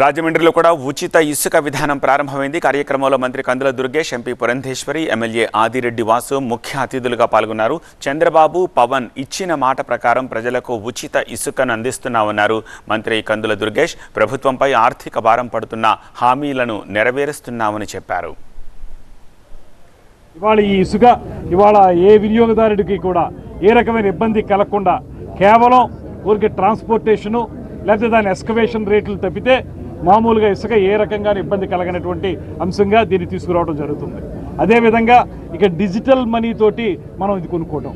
రాజమండ్రిలో కూడా ఉచిత ఇసుక విధానం ప్రారంభమైంది. కార్యక్రమంలో మంత్రి కందుల దుర్గేష్ ఎంపీ పురంధేశ్వరి ఎమ్మెల్యే ఆదిరెడ్డి వాసు ముఖ్య అతిథులుగా పాల్గొన్నారు. చంద్రబాబు పవన్ ఇచ్చిన మాట ప్రకారం ప్రజలకు ఉచిత ఇసుకను అందిస్తున్నామన్నారు మంత్రి కందుల దుర్గేష్. ప్రభుత్వంపై ఆర్థిక భారం పడుతున్న హామీలను నెరవేరుస్తున్నామని చెప్పారు. ఇవాళ ఈ ఇసుక ఇవాళ ఏ వినియోగదారుడికి కూడా ఏ రకమైన ఇబ్బంది కలగకుండా కేవలం ఊరికి ట్రాన్స్పోర్టేషను లేకపోతే దాని ఎస్కవేషన్ రేట్లు తప్పితే మామూలుగా ఇసుక ఏ రకంగా ఇబ్బంది కలగనటువంటి అంశంగా దీన్ని తీసుకురావడం జరుగుతుంది. అదేవిధంగా ఇక డిజిటల్ మనీ తోటి మనం ఇది కొనుక్కోవడం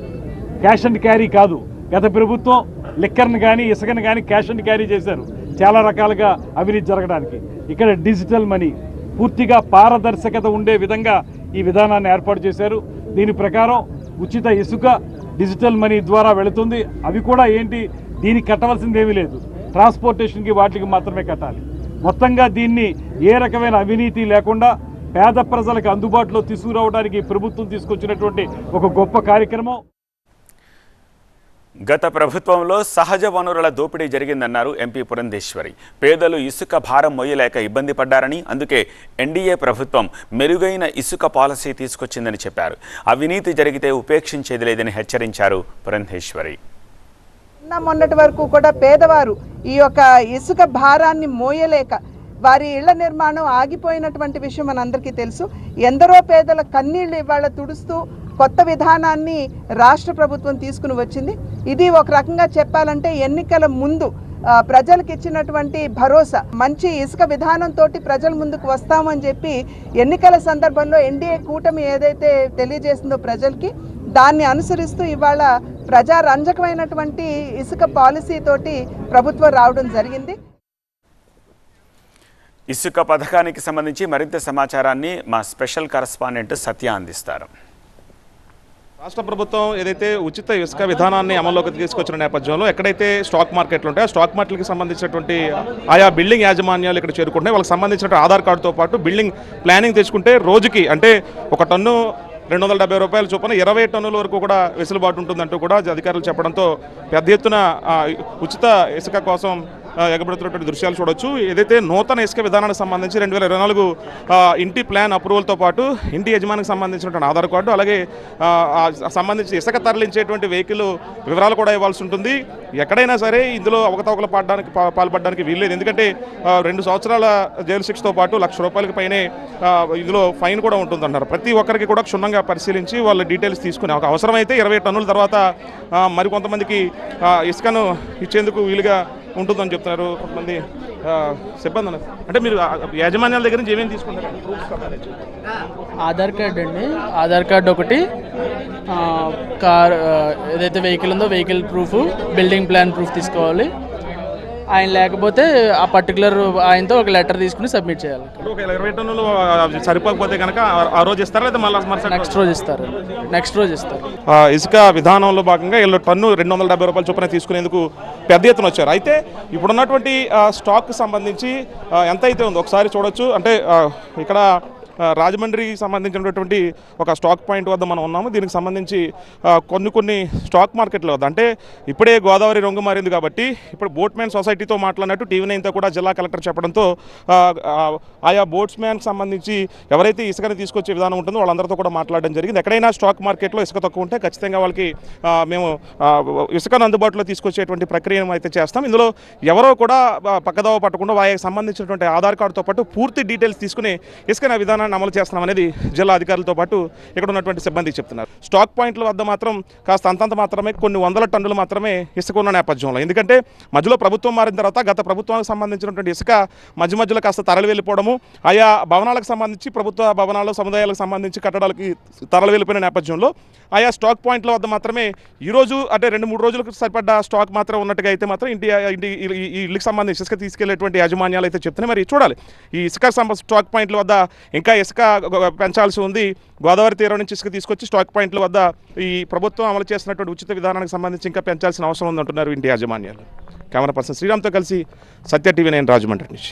క్యాష్ అండ్ క్యారీ కాదు. గత ప్రభుత్వం లిక్కర్ని కానీ ఇసుకను కానీ క్యాష్ అండ్ క్యారీ చేశారు. చాలా రకాలుగా అవినీతి జరగడానికి. ఇక్కడ డిజిటల్ మనీ పూర్తిగా పారదర్శకత ఉండే విధంగా ఈ విధానాన్ని ఏర్పాటు చేశారు. దీని ప్రకారం ఉచిత ఇసుక డిజిటల్ మనీ ద్వారా వెళుతుంది. అవి కూడా ఏంటి? దీనికి కట్టవలసింది ఏమీ లేదు. ట్రాన్స్పోర్టేషన్కి వాటికి మాత్రమే కట్టాలి. మొత్తంగా దీన్ని ఏ రకమైన అవినీతి లేకుండా పేద ప్రజలకు అందుబాటులో తీసుకురావడానికి ప్రభుత్వం తీసుకొచ్చినటువంటి ఒక గొప్ప కార్యక్రమం. గత ప్రభుత్వంలో సహజ వనరుల దోపిడీ జరిగిందన్నారు ఎంపీ పురంధేశ్వరి. పేదలు ఇసుక భారం మొయ్యలేక ఇబ్బంది పడ్డారని అందుకే ఎన్డీఏ ప్రభుత్వం మెరుగైన ఇసుక పాలసీ తీసుకొచ్చిందని చెప్పారు. అవినీతి జరిగితే ఉపేక్షించేది లేదని హెచ్చరించారు పురంధేశ్వరి. నిన్న మొన్నటి వరకు కూడా పేదవారు ఈ యొక్క ఇసుక భారాన్ని మోయలేక వారి ఇళ్ళ నిర్మాణం ఆగిపోయినటువంటి విషయం మనందరికీ తెలుసు. ఎందరో పేదల కన్నీళ్ళు ఇవాళ తుడుస్తూ కొత్త విధానాన్ని రాష్ట్ర ప్రభుత్వం తీసుకుని వచ్చింది. ఇది ఒక రకంగా చెప్పాలంటే ఎన్నికల ముందు ప్రజలకు ఇచ్చినటువంటి భరోసా. మంచి ఇసుక విధానంతో ప్రజల ముందుకు వస్తామని చెప్పి ఎన్నికల సందర్భంలో ఎన్డీఏ కూటమి ఏదైతే తెలియజేసిందో ప్రజలకి దాన్ని అనుసరిస్తూ ఇవాళ ప్రజారంజకమైనటువంటి ఇసుక పాలసీ తోటి ప్రభుత్వం రావడం జరిగింది. ఇసుక పథకానికి సంబంధించి మరింత సమాచారాన్ని మా స్పెషల్ కరస్పాండెంట్ సత్య అందిస్తారు. రాష్ట్ర ప్రభుత్వం ఏదైతే ఉచిత ఇసుక విధానాన్ని అమల్లోకి తీసుకొచ్చిన నేపథ్యంలో ఎక్కడైతే స్టాక్ మార్కెట్లు ఉంటాయో స్టాక్ మార్కెట్కి సంబంధించినటువంటి ఆయా బిల్డింగ్ యాజమాన్యాలు ఇక్కడ చేరుకుంటున్నాయి. వాళ్ళకి సంబంధించిన ఆధార్ కార్డుతో పాటు బిల్డింగ్ ప్లానింగ్ తెచ్చుకుంటే రోజుకి అంటే ఒక టన్ను రెండు వందల డెబ్బై రూపాయల చొప్పున ఇరవై టన్నుల వరకు కూడా వెసులుబాటు ఉంటుందంటూ కూడా అధికారులు చెప్పడంతో పెద్ద ఎత్తున ఉచిత ఇసుక కోసం ఎగబడుతున్నటువంటి దృశ్యాలు చూడొచ్చు. ఏదైతే నూతన ఇసుక విధానానికి సంబంధించి రెండు వేల ఇరవై నాలుగు ఇంటి ప్లాన్ అప్రూవల్తో పాటు ఇంటి యజమానికి సంబంధించినటువంటి ఆధార్ కార్డు అలాగే సంబంధించి ఇసుక తరలించేటువంటి వెహికల్ వివరాలు కూడా ఇవ్వాల్సి ఉంటుంది. ఎక్కడైనా సరే ఇందులో అవకతవకలు పాడడానికి పాల్పడడానికి వీల్లేదు. ఎందుకంటే రెండు సంవత్సరాల జైలు శిక్షతో పాటు లక్ష రూపాయలకి పైనే ఇందులో ఫైన్ కూడా ఉంటుందన్నారు. ప్రతి ఒక్కరికి కూడా క్షుణ్ణంగా పరిశీలించి వాళ్ళ డీటెయిల్స్ తీసుకుని ఒక అవసరమైతే ఇరవై టన్నుల తర్వాత మరికొంతమందికి ఇసుకను ఇచ్చేందుకు వీలుగా ఉంటుందని చెప్తున్నారు కొంతమంది సిబ్బంది అంటే మీరు యాజమాన్యాల దగ్గర నుంచి ఏమేమి తీసుకుంటారు? ఆధార్ కార్డ్ అండి. ఆధార్ కార్డ్ ఒకటి కార్ ఏదైతే వెహికల్ ఉందో vehicle proof building plan proof తీసుకోవాలి. ఆయన లేకపోతే ఆ పర్టికులర్ ఆయనతో ఒక లెటర్ తీసుకుని సబ్మిట్ చేయాలి. ఇరవై టన్నులు సరిపోకపోతే కనుక ఆ- రోజు ఇస్తారా లేదా మళ్ళీ నెక్స్ట్ రోజు? ఇస్తారు. నెక్స్ట్ రోజు ఇస్తారు. ఇసుక విధానంలో భాగంగా వీళ్ళు టన్ను రెండు వందల డెబ్బై రూపాయల చొప్పున తీసుకునేందుకు పెద్ద ఎత్తున వచ్చారు. అయితే ఇప్పుడున్నటువంటి స్టాక్ సంబంధించి ఎంత అయితే ఉందో ఒకసారి చూడొచ్చు. అంటే ఇక్కడ రాజమండ్రికి సంబంధించినటువంటి ఒక స్టాక్ పాయింట్ వద్ద మనం ఉన్నాము. దీనికి సంబంధించి కొన్ని కొన్ని స్టాక్ మార్కెట్ల వద్ద. అంటే ఇప్పుడే గోదావరి రంగు మారింది కాబట్టి ఇప్పుడు బోట్మెన్ సొసైటీతో మాట్లాడినట్టు టీవీ నైన్తో కూడా జిల్లా కలెక్టర్ చెప్పడంతో ఆయా బోట్స్మ్యాన్కి సంబంధించి ఎవరైతే ఇసుకని తీసుకొచ్చే విధానం ఉంటుందో వాళ్ళందరితో కూడా మాట్లాడడం జరిగింది. ఎక్కడైనా స్టాక్ మార్కెట్లో ఇసుక తక్కువ ఉంటే ఖచ్చితంగా వాళ్ళకి మేము ఇసుకను అందుబాటులో తీసుకొచ్చేటువంటి ప్రక్రియను అయితే చేస్తాం. ఇందులో ఎవరో కూడా ఆ, పక్కదోవ పట్టకుండా వారికి సంబంధించినటువంటి ఆధార్ కార్డుతో పాటు పూర్తి డీటెయిల్స్ తీసుకుని ఇసుక విధానాన్ని అమలు చేస్తున్నాం అనేది జిల్లా అధికారులతో పాటు ఇక్కడ ఉన్నటువంటి సిబ్బంది చెప్తున్నారు. స్టాక్ పాయింట్ల వద్ద మాత్రం కాస్త అంతంత మాత్రమే కొన్ని వందల టన్నులు మాత్రమే ఇసుక ఉన్న నేపథ్యంలో. ఎందుకంటే మధ్యలో ప్రభుత్వం మారిన తర్వాత గత ప్రభుత్వానికి సంబంధించినటువంటి ఇసుక మధ్య మధ్యలో కాస్త తరలి వెళ్ళిపోవడము ఆయా భవనాలకు సంబంధించి ప్రభుత్వ భవనాలు సముదాయాలకు సంబంధించి కట్టడాలకి తరలి వెళ్ళిపోయిన నేపథ్యంలో ఆయా స్టాక్ పాయింట్ల వద్ద మాత్రమే ఈ రోజు అంటే రెండు మూడు రోజులకు సరిపడ్డ స్టాక్ మాత్రం ఉన్నట్టుగా అయితే మాత్రం ఇంటి ఇంటి ఈ- ఇళ్ళకి సంబంధించి ఇసుక తీసుకెళ్ళేటువంటి యాజమాన్యాలు అయితే చెప్తున్నాయి. మరి చూడాలి. ఈ ఇసుక స్టాక్ పాయింట్ల వద్ద ఇంకా ఇసుక పెంచాల్సి ఉంది. గోదావరి తీరం నుంచి ఇసుక తీసుకొచ్చి స్టాక్ పాయింట్ల వద్ద ఈ ప్రభుత్వం అమలు చేస్తున్నటువంటి ఉచిత విధానానికి సంబంధించి ఇంకా పెంచాల్సిన అవసరం ఉందంటున్నారు ఇంటి యాజమాన్యాలు. కెమెరా పర్సన్ శ్రీరామ్తో కలిసి సత్య టీవీ నేను రాజమండ్రి నుంచి.